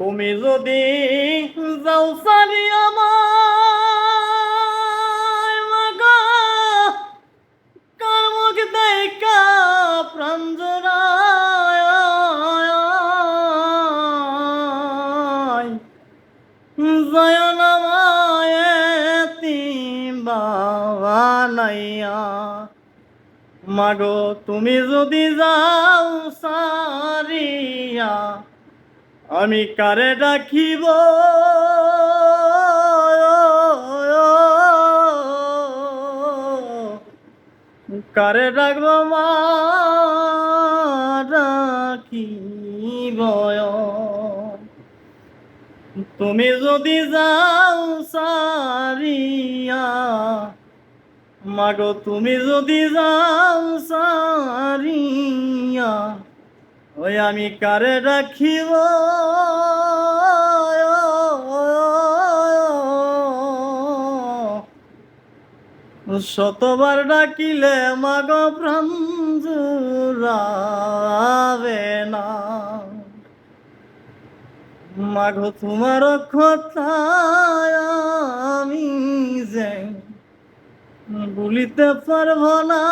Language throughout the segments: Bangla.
তুমি যদি যাও সারি আমার মাগো, কার মুখ দেখা প্রাণ জোড়ায়? জয় নামায়তি বাবা নাইয়া। মাগো, তুমি যদি যাও সারিয়া আমি কারে ডাকিব? কারে ডাকব মা ডাকিব? তুমি যদি যাও সারিয়া, মাগো, তুমি যদি যাও সারিয়া ওই আমি কারে রাখিব? শতবার ডাকিলে মাগ প্রাণ জুড়াবে না। মাগো, তোমার কথায় আমি যে বলিতে পারব না।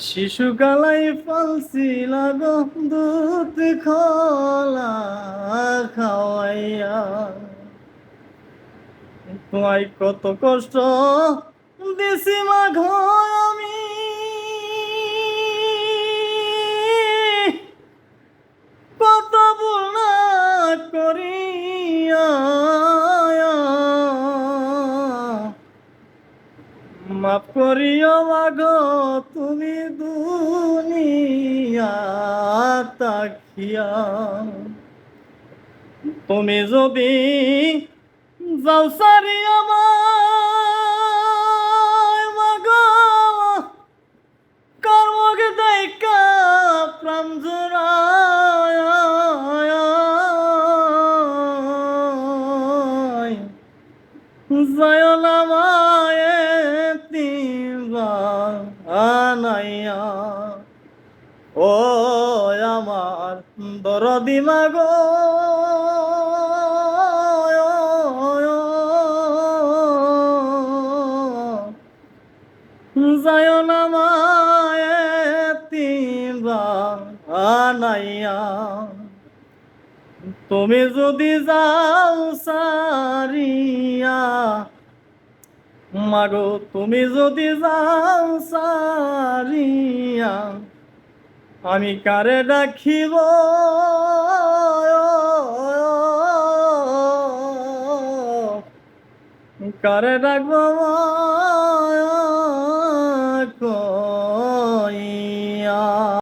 শিশু ফালছিল লাগো দুধ খোলা খাওয়াইয়া। তোমায় কত কষ্ট দিছি মাঘ আমি মাফ করিও মাগ, তুমি দুনিয়া তাকিয়া। তুমি যদি যাও সারি আমার মাগ, কর্মক দেখা প্রাণ জোড়ায়। জয় নামায়ে তিবা আনাইয়া ও আমার দরদি মাগো নামায়ে তিবা আনাইয়া। তুমি যদি যাও সারিয়া মাগো তুমি যদি যাও সারিয়া আমি কারে ডাকিব কারে ডাকব কইয়া